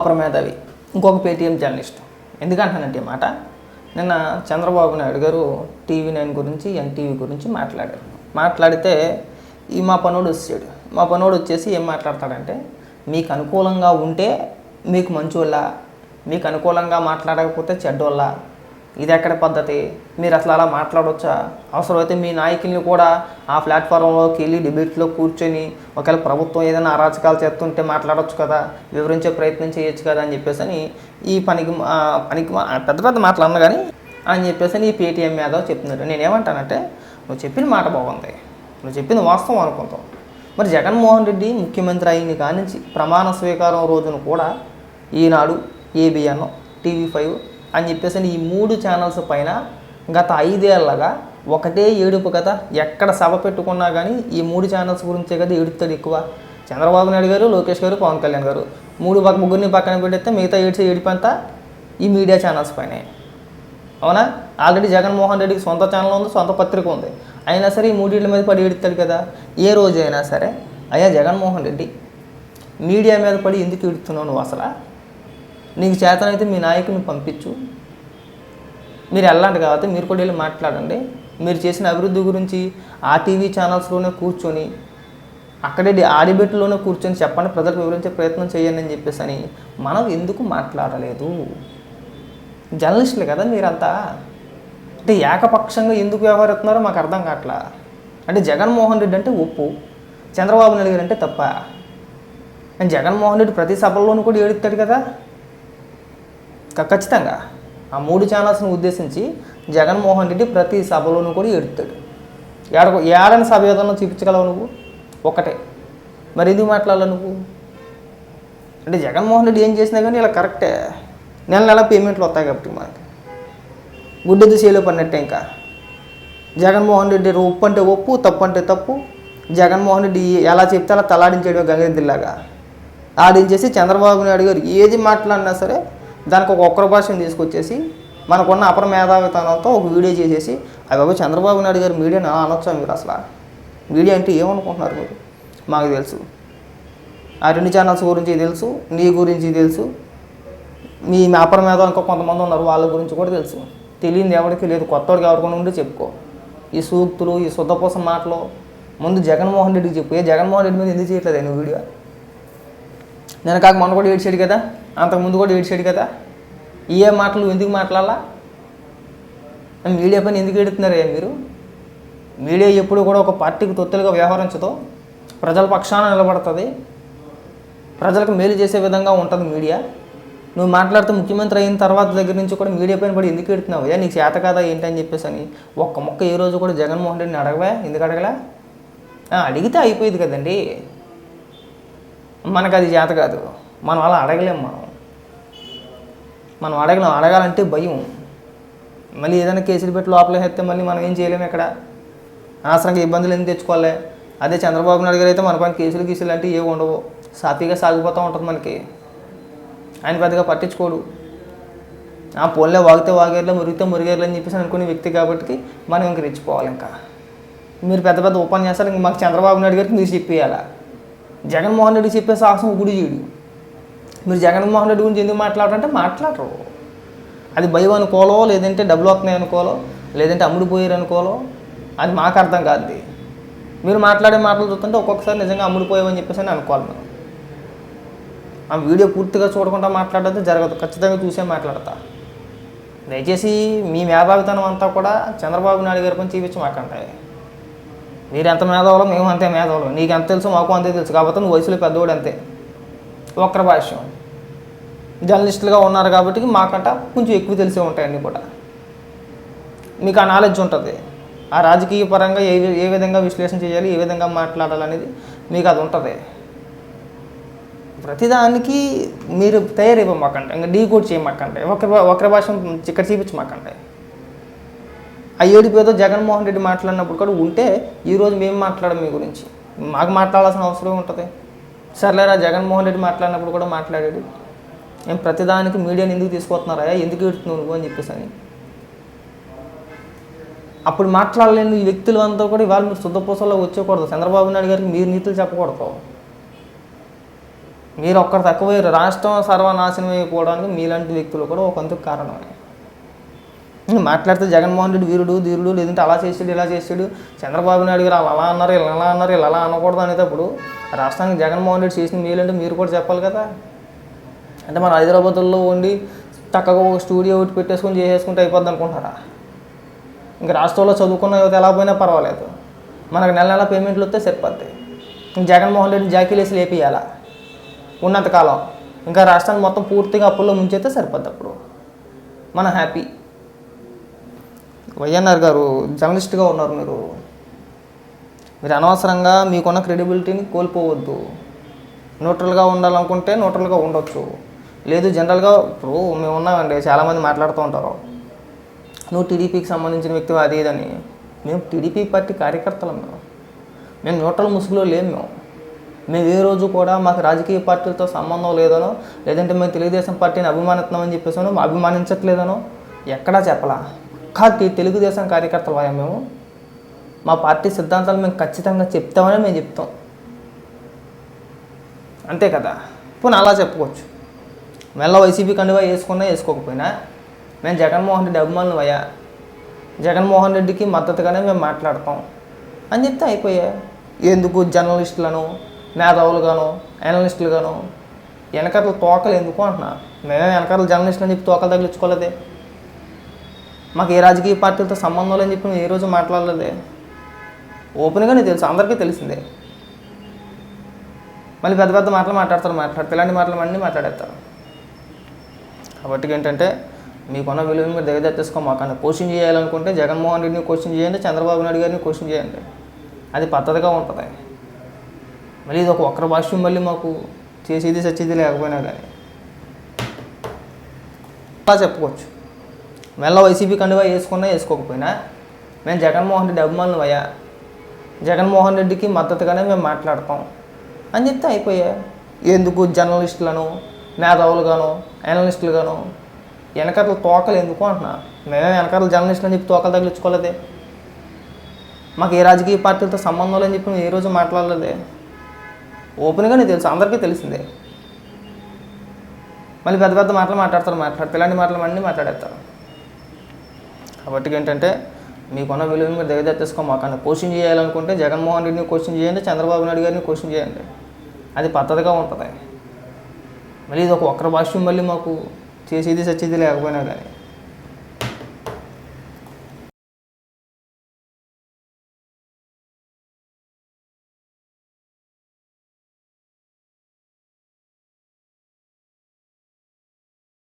అప్రమేధావి ఇంకొక Paytm journalist. ఎందుకంటానంటే మాట? నిన్న చంద్రబాబు నాయుడు గారు టీవీ నైన్ గురించి ఎన్టీవీ గురించి మాట్లాడారు. మాట్లాడితే ఈ మా పనోడు వచ్చాడు మా పనోడు వచ్చేసి ఏం మాట్లాడతాడంటే మీకు అనుకూలంగా ఉంటే మీకు మంచోళ్ళ మీకు అనుకూలంగా మాట్లాడకపోతే చెడ్డోళ్ళ ఇది ఎక్కడ పద్ధతి? మీరు అసలు అలా మాట్లాడవచ్చా అవసరమైతే మీ నాయకుల్ని కూడా ఆ ప్లాట్ఫారంలోకి వెళ్ళి డిబేట్లో కూర్చొని ఒకవేళ ప్రభుత్వం ఏదైనా అరాచకాలు చేస్తుంటే మాట్లాడవచ్చు కదా? వివరించే ప్రయత్నం చేయొచ్చు కదా? అని చెప్పేసి అని ఈ పనికి పనికి మా- పెద్ద పెద్ద మాటలు అన్న కానీ అని చెప్పేసి అని ఈ పేటీఎం మీద చెప్తున్నాడు నేనేమంటానంటే నువ్వు చెప్పిన మాట బాగుంది. నువ్వు చెప్పింది వాస్తవం అనుకుంటావు. మరి జగన్మోహన్ రెడ్డి ముఖ్యమంత్రి అయిన కానించి ప్రమాణ స్వీకారం రోజున కూడా ఈనాడు ఏబిఎన్ టీవీ ఫైవ్ అని చెప్పేసి ఈ మూడు ఛానల్స్ పైన గత ఐదేళ్ళగా ఒకటే ఏడుపు కదా ఎక్కడ సభ పెట్టుకున్నా కానీ ఈ మూడు ఛానల్స్ గురించే కదా ఏడుపుతాడు ఎక్కువ. చంద్రబాబు నాయుడు గారు లోకేష్ గారు పవన్ కళ్యాణ్ గారు. మూడు పక్క ముగ్గురిని పక్కన పెడితే మిగతా ఏడ్చే ఏడిపంతా ఈ మీడియా ఛానల్స్ పైనే. అవునా? ఆల్రెడీ జగన్మోహన్ రెడ్డికి సొంత ఛానల్ ఉంది సొంత పత్రిక ఉంది. అయినా సరే ఈ మూడింటి మీద పడి ఏడుతాడు కదా. ఏ రోజు అయినా సరే అయ్యా జగన్మోహన్ రెడ్డి మీడియా మీద పడి ఎందుకు ఏడుతున్నావు నువ్వు అసలు? నీకు చేతనైతే మీ నాయకుని పంపించు. మీరు వెళ్ళండి కాబట్టి మీరు కూడా వెళ్ళి మాట్లాడండి. మీరు చేసిన అభివృద్ధి గురించి ఆ టీవీ ఛానల్స్లోనే కూర్చొని అక్కడే డి- ఆ డిబేట్లోనే కూర్చొని చెప్పండి ప్రజలకు వివరించే ప్రయత్నం చేయండి అని చెప్పేసి అని మనం ఎందుకు మాట్లాడలేదు? జర్నలిస్టులు కదా మీరంతా. అంటే ఏకపక్షంగా ఎందుకు వ్యవహరిస్తున్నారో మాకు అర్థం కావట్లా అంటే జగన్మోహన్ రెడ్డి అంటే ఒప్పు చంద్రబాబు నాయుడు గారు అంటే తప్ప. అండ్ జగన్మోహన్ రెడ్డి ప్రతి సభల్లోనూ కూడా ఏడుతాడు కదా. ఖచ్చితంగా ఆ మూడు ఛానల్స్ని ఉద్దేశించి జగన్మోహన్ రెడ్డి ప్రతి సభలోనూ కూడా ఎడుతాడు ఏడ ఏడని సభ ఏదన్నా చూపించగలవు నువ్వు? ఒకటే. మరి ఎందుకు మాట్లాడాలి నువ్వు? అంటే జగన్మోహన్ రెడ్డి ఏం చేసినా కానీ ఇలా కరెక్టే నెల నెల పేమెంట్లు వస్తాయి కాబట్టి మనకి. గుడ్డెద్దు చేయలో పడినట్టే ఇంకా. జగన్మోహన్ రెడ్డి ఒప్పు అంటే ఒప్పు తప్పు అంటే తప్పు. జగన్మోహన్ రెడ్డి ఎలా చెప్తే అలా తలాడించేయడం గంగరెద్దిలాగా ఆడించేసి చంద్రబాబు నాయుడు గారు ఏది మాట్లాడినా సరే దానికి ఒక ఒక్క భాషను తీసుకొచ్చేసి మనకున్న అపర మేధావితనంతో ఒక వీడియో చేసేసి అవి బాబు చంద్రబాబు నాయుడు గారు మీడియాని అలా అనొచ్చా మీరు అసలు? మీడియా అంటే ఏమనుకుంటున్నారు మీరు? మాకు తెలుసు. ఆ రెండు ఛానల్స్ గురించి తెలుసు నీ గురించి తెలుసు. మీ వ్యాపారం మీద ఇంకా కొంతమంది ఉన్నారు వాళ్ళ గురించి కూడా తెలుసు. తెలియదు ఎవరికి లేదు కొత్తవాడికి ఎవరికొని ఉండి చెప్పుకో. ఈ సూక్తులు ఈ శుద్ధపోసం మాటలు ముందు జగన్మోహన్ రెడ్డికి చెప్పు. ఏ జగన్మోహన్ రెడ్డి మీద ఎందుకు చేయట్లేదు నువ్వు వీడియో? నేను కాక మొన్న కూడా ఏడ్చాడు కదా అంతకుముందు కూడా ఏడ్చాడు కదా. ఏ మాటలు ఎందుకు మాట్లాడాలా? మీడియా పైన ఎందుకు ఏడుతున్నారయ్యా మీరు? మీడియా ఎప్పుడు కూడా ఒక పార్టీకి తొత్తులుగా వ్యవహరించదు. ప్రజల పక్షాన నిలబడుతుంది. ప్రజలకు మేలు చేసే విధంగా ఉంటుంది మీడియా. నువ్వు మాట్లాడుతూ ముఖ్యమంత్రి అయిన తర్వాత దగ్గర నుంచి కూడా మీడియా పైన పడి ఎందుకు ఎడుతున్నావు ఏ నీకు చేత కాదా ఏంటని చెప్పేసి అని ఒక్క మొక్క ఏ రోజు కూడా జగన్మోహన్ రెడ్డిని అడగవా? ఎందుకు అడగలే? అడిగితే అయిపోయేది కదండి. మనకు అది చేత కాదు. మనం అలా అడగలేం మనం. మనం అడగలేం. అడగాలంటే భయం. మళ్ళీ ఏదైనా కేసులు పెట్టి లోపల వేస్తే మళ్ళీ మనం ఏం చేయలేము ఇక్కడ అనవసరంగా ఇబ్బందులు ఎందుకు తెచ్చుకోవాలి? అదే చంద్రబాబు నాయుడు గారు అయితే మన పైన కేసులు గీసులు అంటే ఏవి ఉండవు. సాఫీగా సాగిపోతూ ఉంటుంది మనకి. ఆయన పెద్దగా పట్టించుకోడు. ఆ పోలే వాగితే వాగేర్లే మురిగితే మురిగేర్లే అని చెప్పేసి అనుకునే వ్యక్తి కాబట్టి మనం ఇంక రెచ్చిపోవాలి ఇంకా. మీరు పెద్ద పెద్ద ఉపన్యాసాలు ఇంక మాకు చంద్రబాబు నాయుడు గారికి మీరు చెప్పేయాలా? జగన్మోహన్ రెడ్డి చెప్పే సాహసం గుడి చేయడు. మీరు జగన్మోహన్ రెడ్డి గురించి ఎందుకు మాట్లాడారంటే మాట్లాడరు. అది భయం అనుకోలో లేదంటే డబ్బులు వస్తున్నాయి అనుకోలో లేదంటే అమ్ముడుపోయారు అనుకోలో అది మాకు అర్థం కాదు మీరు మాట్లాడే మాటలు చూస్తుంటే ఒక్కొక్కసారి నిజంగా అమ్ముడుపోయామని చెప్పేసి అని అనుకోవాలి మనం. ఆ వీడియో పూర్తిగా చూడకుండా మాట్లాడితే జరగదు. ఖచ్చితంగా చూసే మాట్లాడతా. దయచేసి మీ మేధావితనం అంతా కూడా చంద్రబాబు నాయుడు గారి పని చూపించి మాకంటాయి మీరు ఎంత మేధావులో మేము అంతే మేధావులు. నీకు ఎంత తెలుసు మాకు అంతే తెలుసు. కాబట్టి నువ్వు వయసులో పెద్దవాడు అంతే. ఒక్కరి భాష్యం. జర్నలిస్టులుగా ఉన్నారు కాబట్టి మాకంట కొంచెం ఎక్కువ తెలిసే ఉంటాయి కూడా. మీకు ఆ నాలెడ్జ్ ఉంటుంది. ఆ రాజకీయ పరంగా ఏ వి- ఏ విధంగా విశ్లేషణ చేయాలి ఏ విధంగా మాట్లాడాలి అనేది మీకు అది ఉంటుంది. ప్రతిదానికి మీరు తయారైపోమాకండి ఇంకా డీ కోడ్ చేయమాకండి ఒకరి ఒకరి భాష ఇక్కడ చూపించమాకండి ఆ ఏడిపోయేదో జగన్మోహన్ రెడ్డి మాట్లాడినప్పుడు కూడా ఉంటే ఈరోజు మేము మాట్లాడడం మీ గురించి. మాకు మాట్లాడాల్సిన అవసరం ఉంటుంది. సర్లేరా జగన్మోహన్ రెడ్డి మాట్లాడినప్పుడు కూడా మాట్లాడాడు. ఏం ప్రతిదానికి మీడియాని ఎందుకు తీసుకొస్తున్నారా? ఎందుకు ఎడుతున్నావు నువ్వు అని చెప్పేసి అని. అప్పుడు మాట్లాడలేని వ్యక్తులు అంతా కూడా ఇవాళ మీరు శుద్ధపూసల్లో వచ్చేకూడదు చంద్రబాబు నాయుడు గారికి మీరు నీతులు చెప్పకూడదు మీరు ఒక్కరు తక్కువ రాష్ట్రం సర్వనాశనం అయిపోవడానికి మీలాంటి వ్యక్తులు కూడా ఒక అందుకు కారణమే. మాట్లాడితే జగన్మోహన్ రెడ్డి వీరుడు ధీరుడు లేదంటే అలా చేసాడు ఇలా చేసాడు. చంద్రబాబు నాయుడు గారు అలా అన్నారు ఇలా అలా అన్నారు ఇలా అలా అనకూడదు అనేటప్పుడు రాష్ట్రానికి జగన్మోహన్ రెడ్డి చేసిన మేలంటే మీరు కూడా చెప్పాలి కదా. అంటే మన హైదరాబాద్లో ఉండి చక్కగా ఒక స్టూడియో ఒకటి పెట్టేసుకొని చేసేసుకుంటే అయిపోద్ది అనుకుంటారా? ఇంకా రాష్ట్రంలో చదువుకున్న యువత ఎలా పోయినా పర్వాలేదు. మనకు నెల నెల పేమెంట్లు వస్తే సరిపోద్ది. జగన్మోహన్ రెడ్డి జాకీలేసి లేపియాలా? ఉన్నంతకాలం ఇంకా రాష్ట్రాన్ని మొత్తం పూర్తిగా అప్పుల్లో ముంచేస్తే సరిపోద్ది అప్పుడు. మన హ్యాపీ. వైఎన్ఆర్ గారు జర్నలిస్ట్గా ఉన్నారు మీరు. మీరు అనవసరంగా మీకున్న క్రెడిబిలిటీని కోల్పోవద్దు. న్యూట్రల్గా ఉండాలనుకుంటే న్యూట్రల్గా ఉండొచ్చు. లేదు జనరల్గా ఇప్పుడు మేము ఉన్నామండి చాలామంది మాట్లాడుతూ ఉంటారు. నువ్వు టీడీపీకి సంబంధించిన వ్యక్తి అది ఇదని మేము టీడీపీ పార్టీ కార్యకర్తలం మేము. మేము న్యూట్రల్ ముసుగులో లేము మేము. మేము ఏ రోజు కూడా మాకు రాజకీయ పార్టీలతో సంబంధం లేదనో లేదంటే మేము తెలుగుదేశం పార్టీని అభిమానిస్తున్నామని చెప్పేసానో అభిమానించట్లేదనో ఎక్కడా చెప్పలా. కాదు తెలుగుదేశం కార్యకర్తలమయ్యా మేము. మా పార్టీ సిద్ధాంతాలు మేము ఖచ్చితంగా చెప్తామని మేము చెప్తాం. అంతే కదా? పోనీ అలా చెప్పుకోవచ్చు. మెల్ల వైసీపీ కండువా వేసుకున్నా వేసుకోకపోయినా మేము జగన్మోహన్ రెడ్డి అభిమానులు అయ్యా. జగన్మోహన్ రెడ్డికి మద్దతుగానే మేము మాట్లాడతాం. అని చెప్తే అయిపోయా. ఎందుకు జర్నలిస్టులను మేధావులుగాను అనలిస్టులుగాను వెనకట్ల తోకలు ఎందుకు అంటున్నా? మేమే వెనకట్ల జర్నలిస్టులు అని చెప్పి తోకలు తగిలించుకోలేదే. మాకు ఏ రాజకీయ పార్టీలతో సంబంధం లేని చెప్పి నేను ఏ రోజు మాట్లాడలేదే. ఓపెన్గానే తెలుసు అందరికీ తెలిసిందే. మళ్ళీ పెద్ద పెద్ద మాటలు మాట్లాడతారు మాట్లాడతారు ఇలాంటి మాటలు అన్నీ మాట్లాడేస్తారు. కాబట్టి ఏంటంటే మీకున్న విలువని మీరు దగ్గర తెచ్చుకోమాకండి క్వశ్చన్ చేయాలనుకుంటే జగన్మోహన్ రెడ్డిని క్వశ్చన్ చేయండి చంద్రబాబు నాయుడు గారిని క్వశ్చన్ చేయండి. అది పద్ధతిగా ఉంటుంది. మళ్ళీ ఇది ఒక ఒక్కరి భాష్యం మళ్ళీ మాకు చేసేది సచ్చేది లేకపోయినా కానీ అలా చెప్పుకోవచ్చు. మెల్ల వైసీపీ కండువా వేసుకున్నా వేసుకోకపోయినా మేము జగన్మోహన్ రెడ్డి అభిమానులు అయ్యా. జగన్మోహన్ రెడ్డికి మద్దతుగానే మేము మాట్లాడతాం. అని చెప్తే అయిపోయా. ఎందుకు జర్నలిస్టులను మేధావులుగాను అనలిస్టులుగాను వెనకట్ల తోకలు ఎందుకు అంటున్నా? మేమే వెనకట్ల జర్నలిస్టులు అని చెప్పి తోకలు తగిలించుకోలేదే. మాకు ఏ రాజకీయ పార్టీలతో సంబంధం లేని చెప్పి మేము ఏ రోజు మాట్లాడలేదే. ఓపెన్గానే తెలుసు అందరికీ తెలిసిందే. మళ్ళీ పెద్ద పెద్ద మాటలు మాట్లాడతారు మాట్లాడతారు ఇలాంటి మాటలు అన్నీ మాట్లాడేస్తారు. కాబట్టి ఏంటంటే మీకున్న విలువని మీరు దగ్గర తెచ్చుకో మాకన్నా క్వశ్చన్ చేయాలనుకుంటే జగన్మోహన్ రెడ్డిని క్వశ్చన్ చేయండి చంద్రబాబు నాయుడు గారిని క్వశ్చన్ చేయండి. అది పద్ధతిగా ఉంటుంది. మళ్ళీ ఇది ఒక ఒక్కరి భాష్యం మళ్ళీ మాకు చేసేది సచ్చేది లేకపోయినా కానీ